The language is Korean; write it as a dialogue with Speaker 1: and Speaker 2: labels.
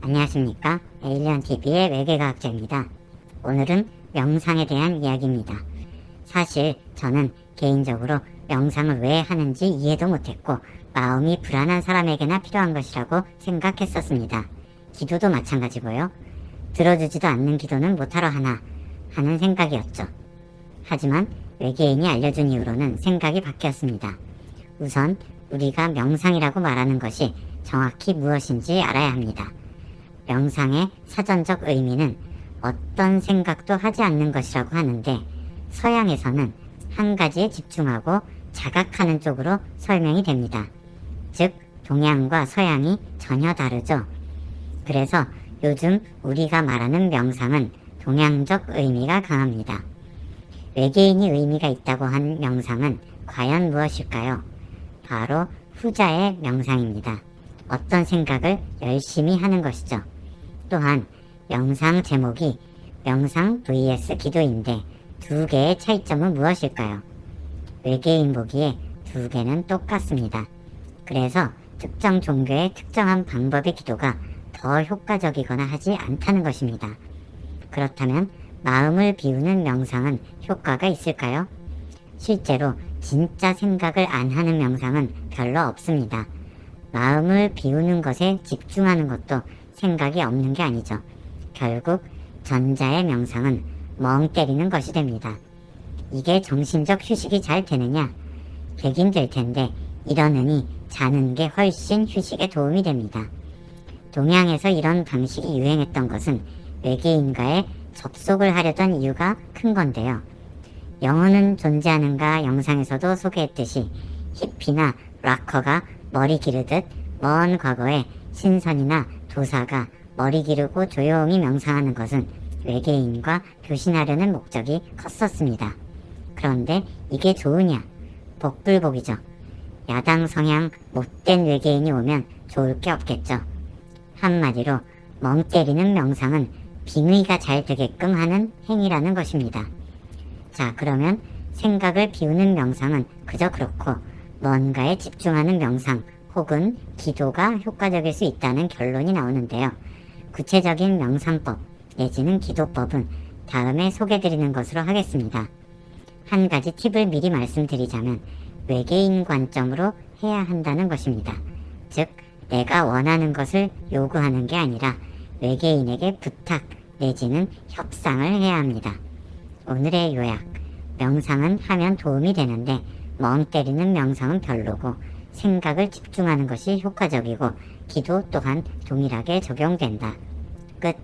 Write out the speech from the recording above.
Speaker 1: 안녕하십니까 에일리언TV의 외계과학자입니다. 오늘은 명상에 대한 이야기입니다. 사실 저는 개인적으로 명상을 왜 하는지 이해도 못했고 마음이 불안한 사람에게나 필요한 것이라고 생각했었습니다. 기도도 마찬가지고요. 들어주지도 않는 기도는 못하러 하나 하는 생각이었죠. 하지만 외계인이 알려준 이후로는 생각이 바뀌었습니다. 우선 우리가 명상이라고 말하는 것이 정확히 무엇인지 알아야 합니다. 명상의 사전적 의미는 어떤 생각도 하지 않는 것이라고 하는데 서양에서는 한 가지에 집중하고 자각하는 쪽으로 설명이 됩니다. 즉, 동양과 서양이 전혀 다르죠. 그래서 요즘 우리가 말하는 명상은 동양적 의미가 강합니다. 외계인이 의미가 있다고 한 명상은 과연 무엇일까요? 바로 후자의 명상입니다. 어떤 생각을 열심히 하는 것이죠. 또한 명상 제목이 명상 vs 기도인데 두 개의 차이점은 무엇일까요? 외계인 보기에 두 개는 똑같습니다. 그래서 특정 종교의 특정한 방법의 기도가 더 효과적이거나 하지 않다는 것입니다. 그렇다면 마음을 비우는 명상은 효과가 있을까요? 실제로 진짜 생각을 안 하는 명상은 별로 없습니다. 마음을 비우는 것에 집중하는 것도 생각이 없는 게 아니죠. 결국 전자의 명상은 멍 때리는 것이 됩니다. 이게 정신적 휴식이 잘 되느냐? 되긴 될 텐데 이러느니 자는 게 훨씬 휴식에 도움이 됩니다. 동양에서 이런 방식이 유행했던 것은 외계인과의 접속을 하려던 이유가 큰 건데요. 영혼은 존재하는가 영상에서도 소개했듯이 히피나 락커가 머리 기르듯 먼 과거에 신선이나 도사가 머리 기르고 조용히 명상하는 것은 외계인과 교신하려는 목적이 컸었습니다. 그런데 이게 좋으냐? 복불복이죠. 야당 성향 못된 외계인이 오면 좋을 게 없겠죠. 한마디로 멍 때리는 명상은 빙의가 잘 되게끔 하는 행위라는 것입니다. 자, 그러면 생각을 비우는 명상은 그저 그렇고 뭔가에 집중하는 명상 혹은 기도가 효과적일 수 있다는 결론이 나오는데요. 구체적인 명상법 내지는 기도법은 다음에 소개드리는 것으로 하겠습니다. 한 가지 팁을 미리 말씀드리자면 외계인 관점으로 해야 한다는 것입니다. 즉, 내가 원하는 것을 요구하는 게 아니라 외계인에게 부탁 내지는 협상을 해야 합니다. 오늘의 요약. 명상은 하면 도움이 되는데 멍 때리는 명상은 별로고 생각을 집중하는 것이 효과적이고 기도 또한 동일하게 적용된다. 끝.